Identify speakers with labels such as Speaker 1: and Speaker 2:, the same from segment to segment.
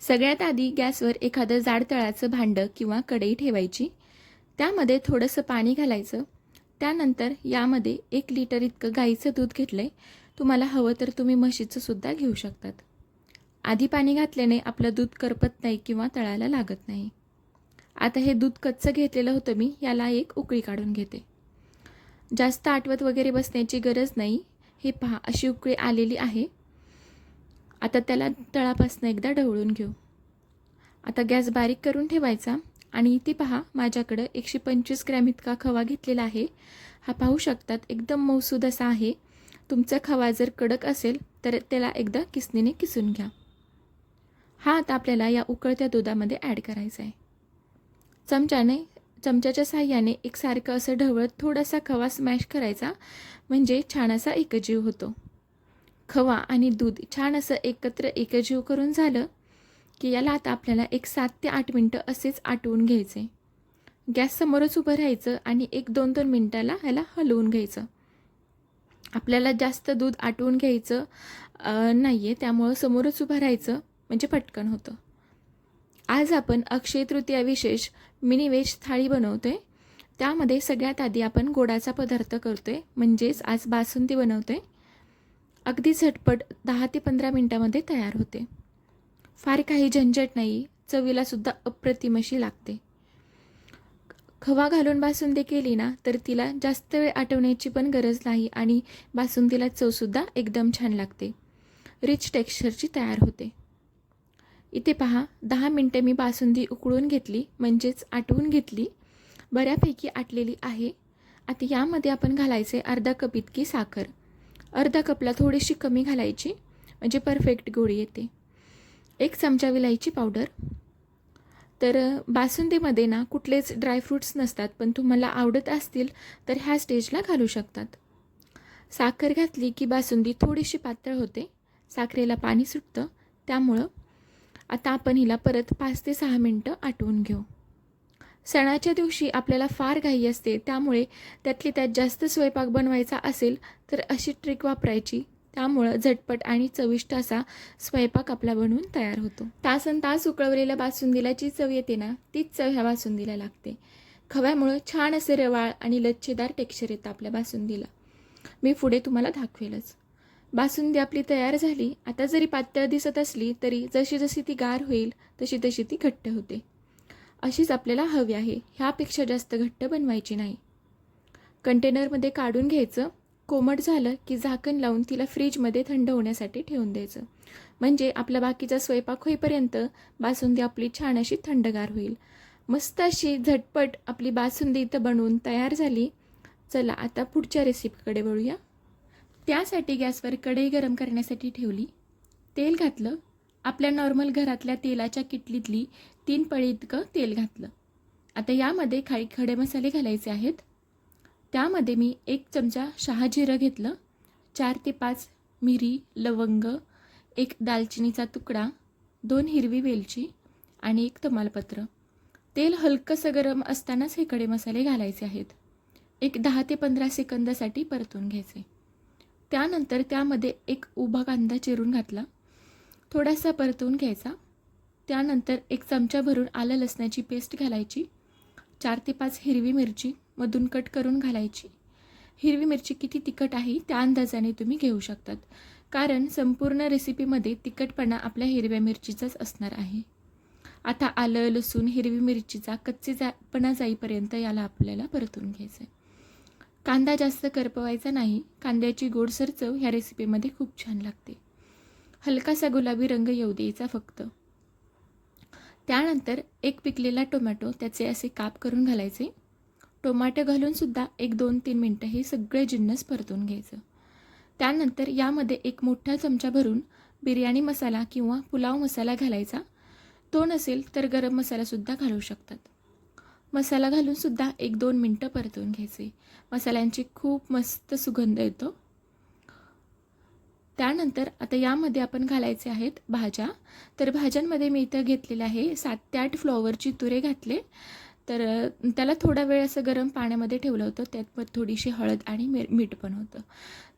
Speaker 1: सगळ्यात आधी गॅसवर एखादं जाड तळाचं भांडं किंवा कढई ठेवायची. त्यामध्ये थोडंसं पाणी घालायचं. त्यानंतर यामध्ये एक लिटर इतकं गाईचं दूध घेतलं आहे तुम्हाला हवं तर तुम्ही म्हशीचं सुद्धा घेऊ शकतात. आधी पाणी घातल्याने आपलं दूध करपत नाही किंवा तळायला लागत नाही. आता हे दूध कच्चं घेतलेलं होतं मी याला एक उकळी काढून घेते. जास्त आठवत वगैरे बसण्याची गरज नाही. हे पहा अशी उकळी आलेली आहे. आता त्याला तळापासून एकदा ढवळून घेऊ. आता गॅस बारीक करून ठेवायचा आणि इथे पहा माझ्याकडं एकशे पंचवीस ग्रॅम इतका खवा घेतलेला आहे. हा पाहू शकतात एकदम मौसूद असा आहे. तुमचा खवा जर कडक असेल तर त्याला एकदा किसनीने किसून घ्या. हा आता आपल्याला या उकळत्या दुधामध्ये ॲड करायचा आहे. चमच्याने चमच्याच्या साह्याने एकसारखं असं ढवळत थोडासा खवा स्मॅश करायचा म्हणजे छान असा एकजीव होतो. खवा आणि दूध छान असं एकत्र एकजीव करून झालं की याला आता आपल्याला एक सात ते आठ मिनटं असेच आटवून घ्यायचे. गॅस समोरच उभं राहायचं आणि एक दोन दोन मिनटाला ह्याला हलवून घ्यायचं. आपल्याला जास्त दूध आटवून घ्यायचं नाही आहे त्यामुळं समोरच उभं राहायचं म्हणजे पटकन होतं. आज आपण अक्षय तृतीया विशेष मिनी व्हेज थाळी बनवतो आहे त्यामध्ये सगळ्यात आधी आपण गोडाचा पदार्थ करतो आहे म्हणजेच आज बासुंदी बनवतो आहे अगदी झटपट दहा ते पंधरा मिनटामध्ये तयार होते. फार काही झंझट नाही चवीलासुद्धा अप्रतिम अशी लागते. खवा घालून बासुंदी केली ना तर तिला जास्त वेळ आटवण्याची पण गरज नाही आणि बासुंदीला चवसुद्धा एकदम छान लागते. रिच टेक्स्चरची तयार होते. इथे पहा दहा मिनटे मी बासुंदी उकळून घेतली म्हणजेच आटवून घेतली. बऱ्यापैकी आटलेली आहे. आता यामध्ये आपण घालायचे अर्धा कप इतकी साखर. अर्धा कपला थोडीशी कमी घालायची म्हणजे परफेक्ट गोळी येते. एक चमचा विलायची पावडर तर बासुंदीमध्ये ना कुठलेच ड्रायफ्रूट्स नसतात पण तुम्हाला आवडत असतील तर ह्या स्टेजला घालू शकतात. साखर घातली की बासुंदी थोडीशी पातळ होते साखरेला पाणी सुटतं त्यामुळं आता आपण हिला परत पाच ते सहा मिनटं आटवून घेऊ. सणाच्या दिवशी आपल्याला फार घाई असते त्यामुळे त्यातली त्यात जास्त स्वयंपाक बनवायचा असेल तर अशी ट्रिक वापरायची. त्यामुळं झटपट आणि चविष्ट असा स्वयंपाक आपला बनवून तयार होतो. तासन तास उकळवलेल्या बासुंदीला जी चव येते ना तीच चव ह्या बासुंदीला लागते. खव्यामुळं छान असे रवाळ आणि लच्छेदार टेक्स्चर येतं आपल्या बासुंदीला. मी पुढे तुम्हाला दाखवेलच. बासुंदी आपली तयार झाली आता जरी पातळ दिसत असली तरी जशी जशी ती गार होईल तशी तशी ती घट्ट होते. अशीच आपल्याला हवी आहे. ह्यापेक्षा जास्त घट्ट बनवायची नाही. कंटेनरमध्ये काढून घ्यायचं. कोमट झालं की झाकण लावून तिला फ्रीजमध्ये थंड होण्यासाठी ठेवून द्यायचं. म्हणजे आपला बाकीचा स्वयंपाक होईपर्यंत बासुंदी आपली छान अशी थंडगार होईल. मस्त अशी झटपट आपली बासुंदी इथं बनवून तयार झाली. चला आता पुढच्या रेसिपीकडे वळूया. त्यासाठी गॅसवर कढई गरम करण्यासाठी ठेवली. तेल घातलं. आपल्या नॉर्मल घरातल्या तेलाच्या किटलीतली तीन पळी इतकं तेल घातलं. आता यामध्ये खाली खडे मसाले घालायचे आहेत. त्यामध्ये मी एक चमचा शहा जिरं घेतलं चार ते पाच मिरी लवंग एक दालचिनीचा तुकडा दोन हिरवी वेलची आणि एक तमालपत्र. तेल हलकंसं गरम असतानाच हे खडे मसाले घालायचे आहेत. एक दहा ते पंधरा सेकंदासाठी परतून घ्यायचे. त्यानंतर त्यामध्ये एक उभा कांदा चिरून घातला. थोडासा परतवून घ्यायचा. त्यानंतर एक चमचा भरून आलं लसणाची पेस्ट घालायची. चार ते पाच हिरवी मिरची मधून कट करून घालायची. हिरवी मिरची किती तिखट आहे त्या अंदाजाने तुम्ही घेऊ शकतात. कारण संपूर्ण रेसिपीमध्ये तिखटपणा आपल्या हिरव्या मिरचीचाच असणार आहे. आता आलं लसूण हिरवी मिरचीचा कच्चे जापणा जाईपर्यंत याला आपल्याला परतून घ्यायचं आहे कांदा जास्त करपवायचा नाही. कांद्याची गोडसर चव ह्या रेसिपीमध्ये खूप छान लागते. हलकासा गुलाबी रंग येऊ द्यायचा फक्त. त्यानंतर एक पिकलेला टोमॅटो त्याचे असे काप करून घालायचे. टोमॅटो घालूनसुद्धा एक दोन तीन मिनटं हे सगळे जिन्नस परतून घ्यायचं. त्यानंतर यामध्ये एक मोठा चमचा भरून बिर्याणी मसाला किंवा पुलाव मसाला घालायचा. तो नसेल तर गरम मसालासुद्धा घालू शकतात. मसाला घालूनसुद्धा एक दोन मिनटं परतून घ्यायचे. मसाल्यांची खूप मस्त सुगंध येतो. त्यानंतर आता यामध्ये आपण घालायचे आहेत भाज्या. तर भाज्यांमध्ये मी इथं घेतलेलं आहे सात ते आठ फ्लॉवरची तुरे घातले. तर त्याला थोडा वेळ असं गरम पाण्यामध्ये ठेवलं होतं. त्यात मग थोडीशी हळद आणि मी मीठ पण होतं.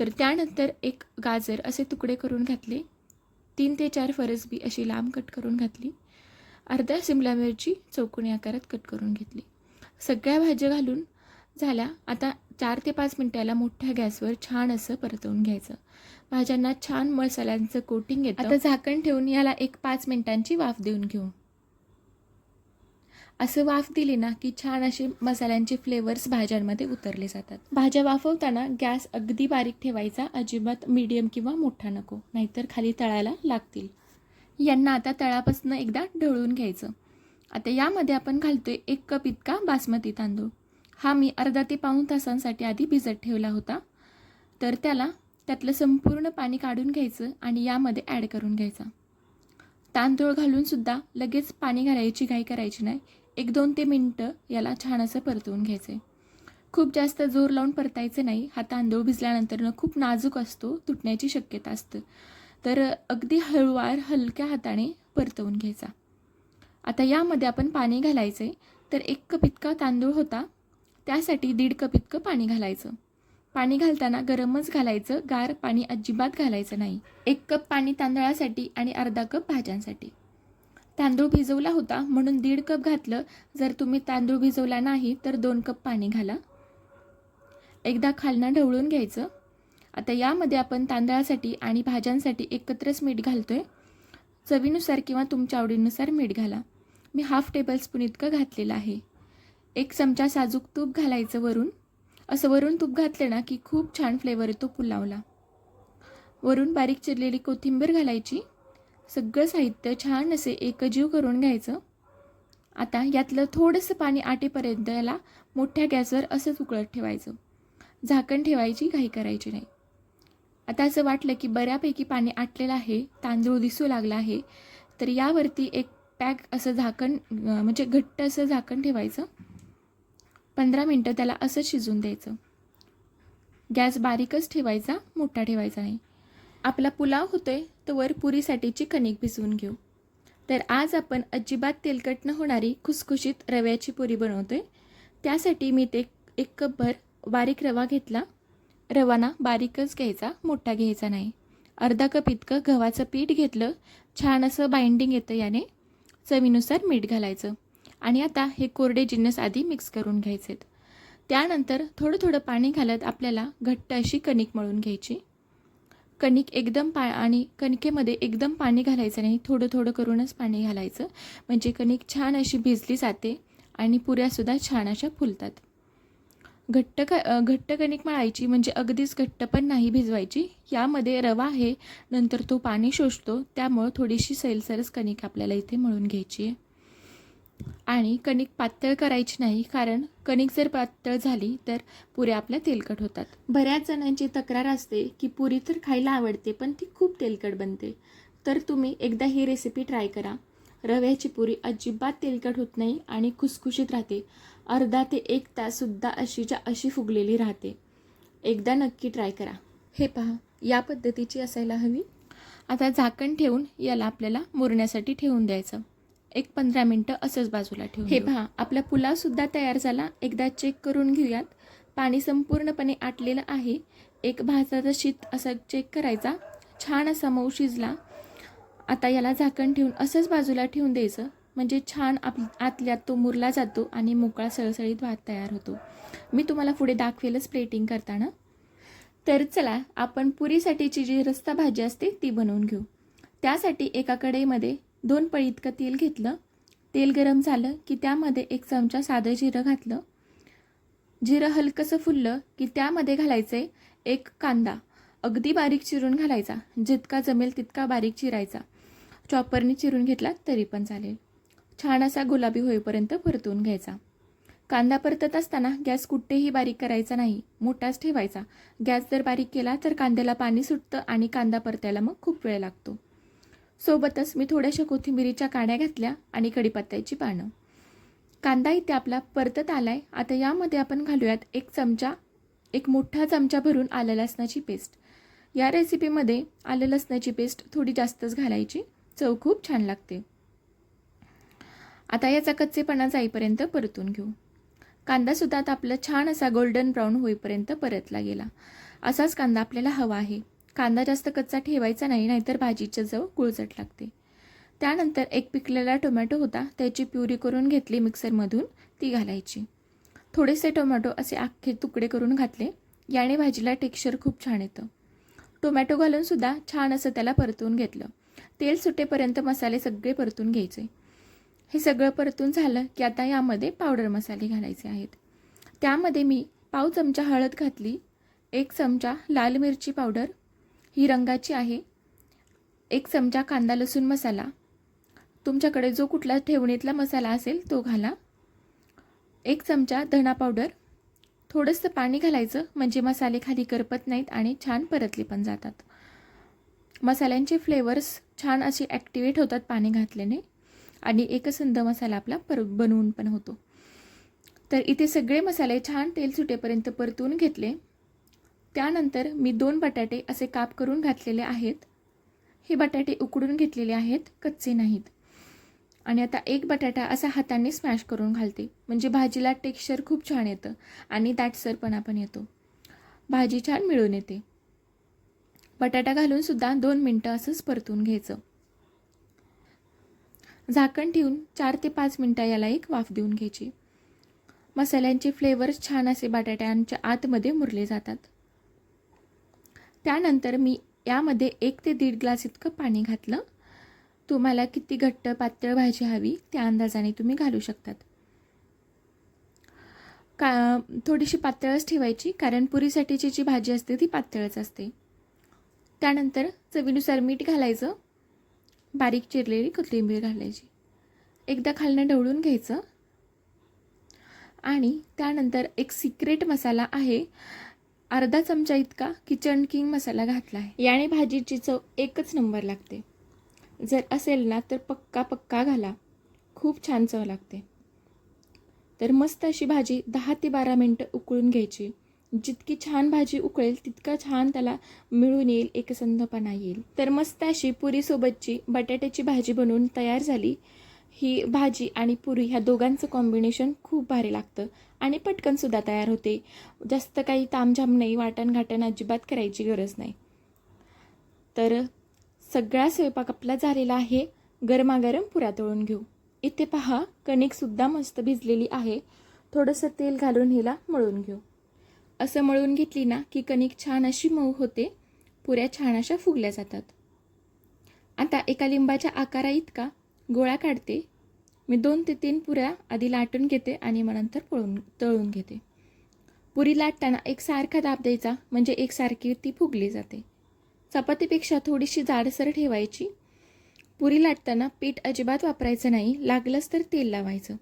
Speaker 1: तर त्यानंतर एक गाजर असे तुकडे करून घातले. तीन ते चार फरसबी अशी लांब कट करून घातली. अर्ध्या शिमला मिरची चौकोनी आकारात कट करून घेतली. सगळ्या भाज्या घालून झाल्या. आता चार ते पाच मिनटाला मोठ्या गॅसवर छान असं परतवून घ्यायचं. भाज्यांना छान मसाल्यांचं कोटिंग येतं. आता झाकण ठेवून याला एक पाच मिनिटांची वाफ देऊन घेऊ. असं वाफ दिली ना की छान असे मसाल्यांचे फ्लेवर्स भाज्यांमध्ये उतरले जातात. भाज्या वाफवताना गॅस अगदी बारीक ठेवायचा अजिबात मीडियम किंवा मोठा नको नाहीतर खाली तळायला लागतील. यांना आता तळापासून एकदा ढवळून घ्यायचं. आता यामध्ये आपण घालतोय एक कप इतका बासमती तांदूळ. हा मी अर्धा ते पाऊण तासांसाठी आधी भिजत ठेवला होता. तर त्याला त्यातलं संपूर्ण पाणी काढून घ्यायचं आणि यामध्ये ॲड करून घ्यायचा. तांदूळ घालूनसुद्धा लगेच पाणी घालायची घाई करायची नाही. एक दोन ते मिनटं याला छान असं परतवून घ्यायचं. आहे खूप जास्त जोर लावून परतायचं नाही. हा तांदूळ भिजल्यानंतरनं खूप नाजूक असतो तुटण्याची शक्यता असतं. तर अगदी हळूवार हलक्या हाताने परतवून घ्यायचा. आता यामध्ये आपण पाणी घालायचं आहे तर एक कप इतका तांदूळ होता. त्यासाठी दीड कप इतकं पाणी घालायचं. पाणी घालताना गरमच घालायचं गार पाणी अजिबात घालायचं नाही. एक कप पाणी तांदळासाठी आणि अर्धा कप भाज्यांसाठी. तांदूळ भिजवला होता म्हणून दीड कप घातलं. जर तुम्ही तांदूळ भिजवला नाही तर दोन कप पाणी घाला. एकदा खालना ढवळून घ्यायचं. आता यामध्ये आपण तांदळासाठी आणि भाज्यांसाठी एकत्रच मीठ घालतो आहे चवीनुसार किंवा तुमच्या आवडीनुसार मीठ घाला. मी हाफ टेबलस्पून इतकं घातलेलं आहे. एक चमचा साजूक तूप घालायचं वरून. असं वरून तूप घातलं ना की खूप छान फ्लेवर येतो पुलावला. वरून बारीक चिरलेली कोथिंबीर घालायची. सगळं साहित्य छान असे एकजीव करून घ्यायचं. आता यातलं थोडंसं पाणी आटेपर्यंत याला मोठ्या गॅसवर असंच उकळत ठेवायचं. झाकण ठेवायची घाई करायची नाही. आता असं वाटलं की बऱ्यापैकी पाणी आटलेलं आहे तांदूळ दिसू लागला आहे तर यावरती एक पॅक असं झाकण म्हणजे घट्ट असं झाकण ठेवायचं. पंधरा मिनटं त्याला असं शिजून द्यायचं. गॅस बारीकच ठेवायचा मोठा ठेवायचा नाही. आपला पुलाव होतोय तर वर पुरीसाठीची कणिक भिजवून घेऊ. तर आज आपण अजिबात तेलकट न होणारी खुसखुशीत रव्याची पुरी बनवतो आहे त्यासाठी मी ते एक कपभर बारीक रवा घेतला. रवाना बारीकच घ्यायचा मोठा घ्यायचा नाही. अर्धा कप इतकं गव्हाचं पीठ घेतलं. छान असं बाइंडिंग येतं याने. चवीनुसार मीठ घालायचं. आणि आता हे कोरडे जिन्नस आधी मिक्स करून घ्यायचेत. त्यानंतर थोडं थोडं पाणी घालत आपल्याला घट्ट अशी कणिक मळून घ्यायची. कणिक एकदम पा आणि कणकेमध्ये एकदम पाणी घालायचं नाही थोडं थोडं करूनच पाणी घालायचं. म्हणजे कणिक छान अशी भिजली जाते आणि पुऱ्यासुद्धा छान अशा फुलतात. घट्ट क घट्ट कणिक मळायची म्हणजे अगदीच घट्ट पण नाही भिजवायची. यामध्ये रवा आहे नंतर तो पाणी शोषतो त्यामुळं थोडीशी सैलसरच कणिक आपल्याला इथे मळून घ्यायची आहे. आणि कणिक पातळ करायची नाही कारण कणिक जर पातळ झाली तर पुऱ्या आपल्या तेलकट होतात. बऱ्याच जणांची तक्रार असते की पुरी तर खायला आवडते पण ती खूप तेलकट बनते. तर तुम्ही एकदा ही रेसिपी ट्राय करा. रव्याची पुरी अजिबात तेलकट होत नाही आणि खुसखुशीत राहते. अर्धा ते एक ताससुद्धा अशीच्या अशी फुगलेली राहते. एकदा नक्की ट्राय करा. हे पहा या पद्धतीची असायला हवी. आता झाकण ठेवून याला आपल्याला मुरण्यासाठी ठेवून द्यायचं. एक पंधरा मिनटं असंच बाजूला ठेवून हे पहा आपला पुलावसुद्धा तयार झाला. एकदा चेक करून घेऊयात. पाणी संपूर्णपणे आटलेलं आहे. एक भाताचा शीत असा चेक करायचा. छान असा मऊ शिजला. आता याला झाकण ठेवून असंच बाजूला ठेवून द्यायचं. म्हणजे छान आप आतल्यात तो मुरला जातो आणि मोकळा सळसळीत भात तयार होतो. मी तुम्हाला पुढे दाखवेलच प्लेटिंग करताना. तर चला आपण पुरीसाठीची जी रस्ता भाजी असते ती बनवून घेऊ. त्यासाठी एका कढईमध्ये दोन पळी इतकं तेल घेतलं. तेल गरम झालं की त्यामध्ये एक चमचा साधं जिरं घातलं. जिरं हलकंसं फुललं की त्यामध्ये घालायचे एक कांदा. अगदी बारीक चिरून घालायचा. जितका जमेल तितका बारीक चिरायचा. चॉपरने चिरून घेतला तरी पण चालेल. छान असा गुलाबी होईपर्यंत परतून घ्यायचा. कांदा परतत असताना गॅस कुठेही बारीक करायचा नाही. मोठाच ठेवायचा. गॅस जर बारीक केला तर कांद्याला पाणी सुटतं आणि कांदा परतायला मग खूप वेळ लागतो. सोबतच मी थोड्याशा कोथिंबिरीच्या काड्या घातल्या आणि कढीपत्त्याची पानं. कांदा इथे आपला परतत आला आहे आता यामध्ये आपण घालूयात एक चमचा एक मोठा चमचा भरून आलं लसणाची पेस्ट. या रेसिपीमध्ये आलं लसणाची पेस्ट थोडी जास्तच घालायची. चव खूप छान लागते. आता याचा कच्चेपणा जाईपर्यंत परतून घेऊ. कांदासुद्धा आता आपला छान असा गोल्डन ब्राऊन होईपर्यंत परतला गेला. असाच कांदा आपल्याला हवा आहे. कांदा जास्त कच्चा ठेवायचा नाही नाहीतर भाजीच्या जवळ गुळचट लागते. त्यानंतर एक पिकलेला टोमॅटो होता त्याची प्युरी करून घेतली मिक्सरमधून ती घालायची. थोडेसे टोमॅटो असे अख्खे तुकडे करून घातले याने भाजीला टेक्स्चर खूप छान येतं. टोमॅटो घालूनसुद्धा छान असं त्याला परतून घेतलं. तेल सुटेपर्यंत मसाले सगळे परतून घ्यायचे. हे सगळं परतून झालं की आता यामध्ये पावडर मसाले घालायचे आहेत. त्यामध्ये मी पाव चमचा हळद घातली एक चमचा लाल मिरची पावडर ही रंगाची आहे. एक चमचा कांदा लसूण मसाला. तुमच्याकडे जो कुठला ठेवणीतला मसाला असेल तो घाला. एक चमचा धणा पावडर. थोडंसं पाणी घालायचं म्हणजे मसाले खाली करपत नाहीत आणि छान परतले पण जातात. मसाल्यांचे फ्लेवर्स छान असे ॲक्टिवेट होतात पाणी घातल्याने आणि एकसंध मसाला आपला पर बनवून पण होतो. तर इथे सगळे मसाले छान तेल सुटेपर्यंत परतून घेतले. त्यानंतर मी दोन बटाटे असे काप करून घातलेले आहेत. हे बटाटे उकडून घेतलेले आहेत कच्चे नाहीत. आणि आता एक बटाटा असा हाताने स्मॅश करून घालते. म्हणजे भाजीला टेक्स्चर खूप छान येतं आणि दाटसरपणा पण येतो. भाजी छान मिळून येते. बटाटा घालून सुद्धा दोन मिनटं असंच परतून घ्यायचं. झाकण ठेवून चार ते पाच मिनटं याला एक वाफ देऊन घ्यायची. मसाल्यांचे फ्लेवर्स छान असे बटाट्यांच्या आतमध्ये मुरले जातात. त्यानंतर मी यामध्ये एक ते दीड ग्लास इतकं पाणी घातलं. तुम्हाला किती घट्ट पातळ भाजी हवी त्या अंदाजाने तुम्ही घालू शकतात. का थोडीशी पातळच ठेवायची कारण पुरीसाठीची जी भाजी असते ती पातळच असते. त्यानंतर चवीनुसार मीठ घालायचं. बारीक चिरलेली कोथिंबीर घालायची. एकदा खालनं ढवळून घ्यायचं. आणि त्यानंतर एक सिक्रेट मसाला आहे. अर्धा चमचा इतका किचन किंग मसाला घातला आहे. याने भाजीची चव एकच नंबर लागते. जर असेल ना तर पक्का पक्का घाला. खूप छान चव लागते. तर मस्त अशी भाजी दहा ते बारा मिनटं उकळून घ्यायची. जितकी छान भाजी उकळेल तितका छान त्याला मिळून येईल एकसंधपणा येईल. तर मस्त अशी पुरीसोबतची बटाट्याची भाजी बनवून तयार झाली. ही भाजी आणि पुरी ह्या दोघांचं कॉम्बिनेशन खूप भारी लागतं. आणि पटकनसुद्धा तयार होते. जास्त काही तामझाम नाही वाटणघाटण अजिबात करायची गरज नाही. तर सगळा स्वयंपाक आपला झालेला आहे. गरमागरम पुऱ्या तळून घेऊ. इथे पहा कणिकसुद्धा मस्त भिजलेली आहे. थोडंसं तेल घालून हिला मळून घेऊ. असं मळून घेतली ना की कणिक छान अशी मऊ होते. पुऱ्या छान अशा फुगल्या जातात. आता एका लिंबाच्या आकारा इतका गोळ्या काढते. मी दोन ते तीन पुऱ्या आधी लाटून घेते आणि मग नंतर पळून तळून घेते. पुरी लाटताना एक सारखा दाब द्यायचा म्हणजे एकसारखी ती फुगली जाते. चपातीपेक्षा थोडीशी जाडसर ठेवायची. पुरी लाटताना पीठ अजिबात वापरायचं नाही लागलंच तर तेल लावायचं.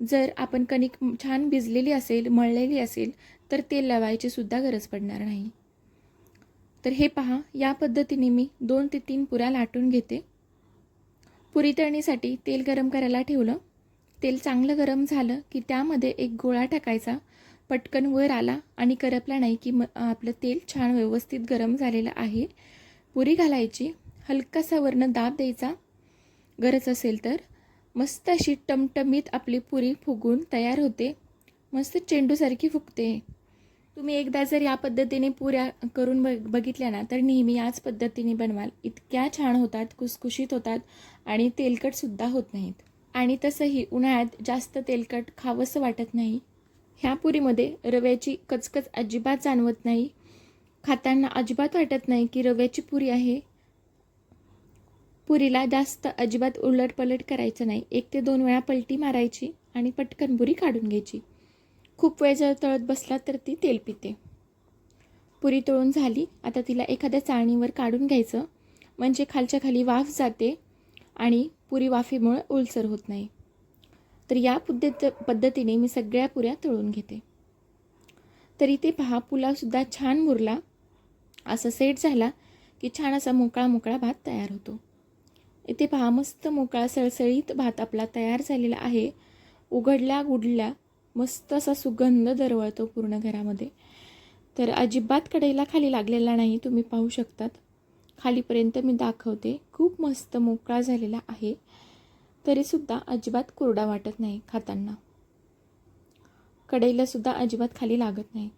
Speaker 1: जर आपण कणिक छान भिजलेली असेल मळलेली असेल तर तेल लावायची सुद्धा गरज पडणार नाही. तर हे पहा या पद्धतीने मी दोन ते तीन पुऱ्या लाटून घेते. पुरी तळणीसाठी तेल गरम करायला ठेवलं. तेल चांगलं गरम झालं की त्यामध्ये एक गोळा टाकायचा. पटकन वर आला आणि करपला नाही की म आपलं तेल छान व्यवस्थित गरम झालेलं आहे. पुरी घालायची. हलकासा वरनं दाब द्यायचा. गरज असेल तर. मस्त अशी टमटमीत आपली पुरी फुगून तयार होते. मस्त चेंडूसारखी फुगते. तुम्ही एकदा जर या पद्धतीने पुऱ्या करून बघ बघितल्या ना तर नेहमी याच पद्धतीने बनवाल. इतक्या छान होतात कुसकुशीत होतात आणि तेलकटसुद्धा होत नाहीत. आणि तसंही उन्हाळ्यात जास्त तेलकट खावंसं वाटत नाही. ह्या पुरीमध्ये रव्याची कचकच अजिबात जाणवत नाही. खाताना अजिबात वाटत नाही की रव्याची पुरी आहे. पुरीला जास्त अजिबात उलटपलट करायचं नाही. एक ते दोन वेळा पलटी मारायची आणि पटकन पुरी काढून घ्यायची. खूप वेळ जर तळत बसला तर ती तेल पिते. पुरी तळून झाली. आता तिला एखाद्या चाळणीवर काढून घ्यायचं. म्हणजे खालच्या खाली वाफ जाते आणि पुरी वाफेमुळे ओलसर होत नाही. तर या पद्धत पद्धतीने मी सगळ्या पुऱ्या तळून घेते. तरी ते पहा पुलावसुद्धा छान मुरला. असा सेट झाला की छान असा मोकळा मोकळा भात तयार होतो. इथे पहा मस्त मोकळा सळसळीत भात आपला तयार झालेला आहे. उघडल्या गुडल्या मस्त असा सुगंध दरवळतो पूर्ण घरामध्ये. तर अजिबात कढईला खाली लागलेला नाही तुम्ही पाहू शकतात. खालीपर्यंत मी दाखवते. खूप मस्त मोकळा झालेला आहे. तरीसुद्धा अजिबात कोरडा वाटत नाही खाताना. कडईलासुद्धा अजिबात खाली लागत नाही.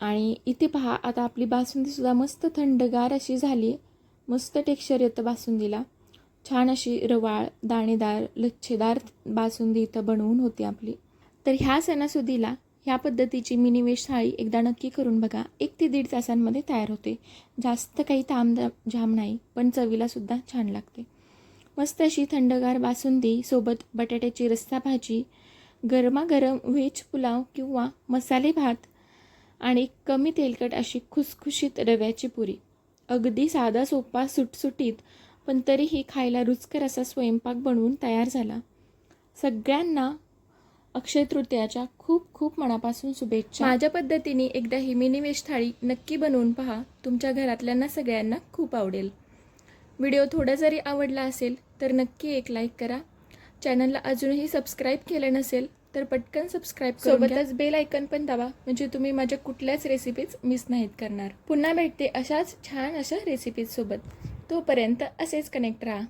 Speaker 1: आणि इथे पहा आता आपली बासुंदीसुद्धा मस्त थंडगार अशी झाली. मस्त टेक्स्चर येतं बासुंदीला. छान अशी रवाळ दाणेदार लच्छेदार बासुंदी इथं बनवून होती आपली. तर ह्या सणासुदीला ह्या पद्धतीची मिनी वेज थाळी एकदा नक्की करून बघा. एक ते दीड तासांमध्ये तयार होते. जास्त काही ताम जाम नाही पण चवीलासुद्धा छान लागते. मस्त अशी थंडगार बासुंदी सोबत बटाट्याची रस्सा भाजी गरमागरम व्हेज पुलाव किंवा मसाले भात आणि कमी तेलकट अशी खुसखुशीत रव्याची पुरी. अगदी साधा सोपा सुटसुटीत पण तरीही खायला रुचकर असा स्वयंपाक बनवून तयार झाला. सगळ्यांना अक्षय तृतीयाच्या खूप खूप मनापासून शुभेच्छा. माझ्या पद्धतीने एकदा ही मिनी थाळी नक्की बनवून पहा. तुमच्या घरातल्यांना सगळ्यांना खूप आवडेल. व्हिडिओ थोडा जरी आवडला असेल तर नक्की एक लाईक करा. चॅनलला अजूनही सबस्क्राईब केलं नसेल तर पटकन सबस्क्राईब सोबतच बेल ऐकन पण दाबा म्हणजे तुम्ही माझ्या कुठल्याच रेसिपीज मिस नाहीत करणार. पुन्हा भेटते अशाच छान अशा रेसिपीज सोबत. तोपर्यंत असेच कनेक्ट राहा.